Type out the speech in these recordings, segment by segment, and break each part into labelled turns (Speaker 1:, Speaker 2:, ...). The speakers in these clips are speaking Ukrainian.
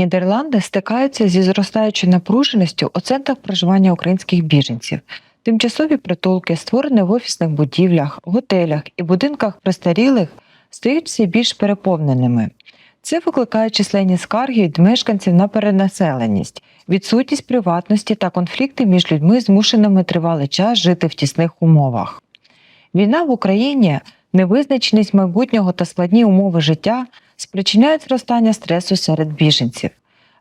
Speaker 1: Нідерланди стикаються зі зростаючою напруженістю у центрах проживання українських біженців. Тимчасові притулки, створені в офісних будівлях, готелях і будинках престарілих, стають все більш переповненими. Це викликає численні скарги від мешканців на перенаселеність, відсутність приватності та конфлікти між людьми, змушеними тривалий час жити в тісних умовах. Війна в Україні, невизначеність майбутнього та складні умови життя спричиняють зростання стресу серед біженців.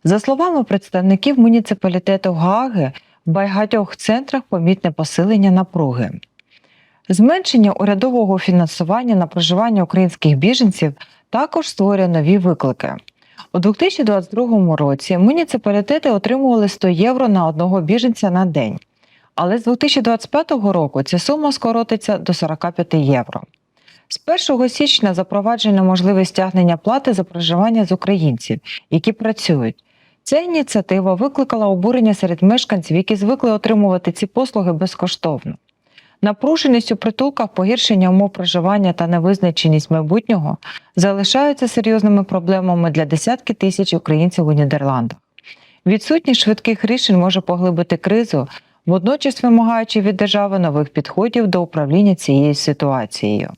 Speaker 1: За словами представників муніципалітету Гааги, в багатьох центрах помітне посилення напруги. Зменшення урядового фінансування на проживання українських біженців також створює нові виклики. У 2022 році муніципалітети отримували 100 євро на одного біженця на день, але з 2025 року ця сума скоротиться до 45 євро. З 1 січня запроваджена можливість стягнення плати за проживання з українців, які працюють. Ця ініціатива викликала обурення серед мешканців, які звикли отримувати ці послуги безкоштовно. Напруженість у притулках, погіршення умов проживання та невизначеність майбутнього залишаються серйозними проблемами для десятки тисяч українців у Нідерландах. Відсутність швидких рішень може поглибити кризу, водночас вимагаючи від держави нових підходів до управління цією ситуацією.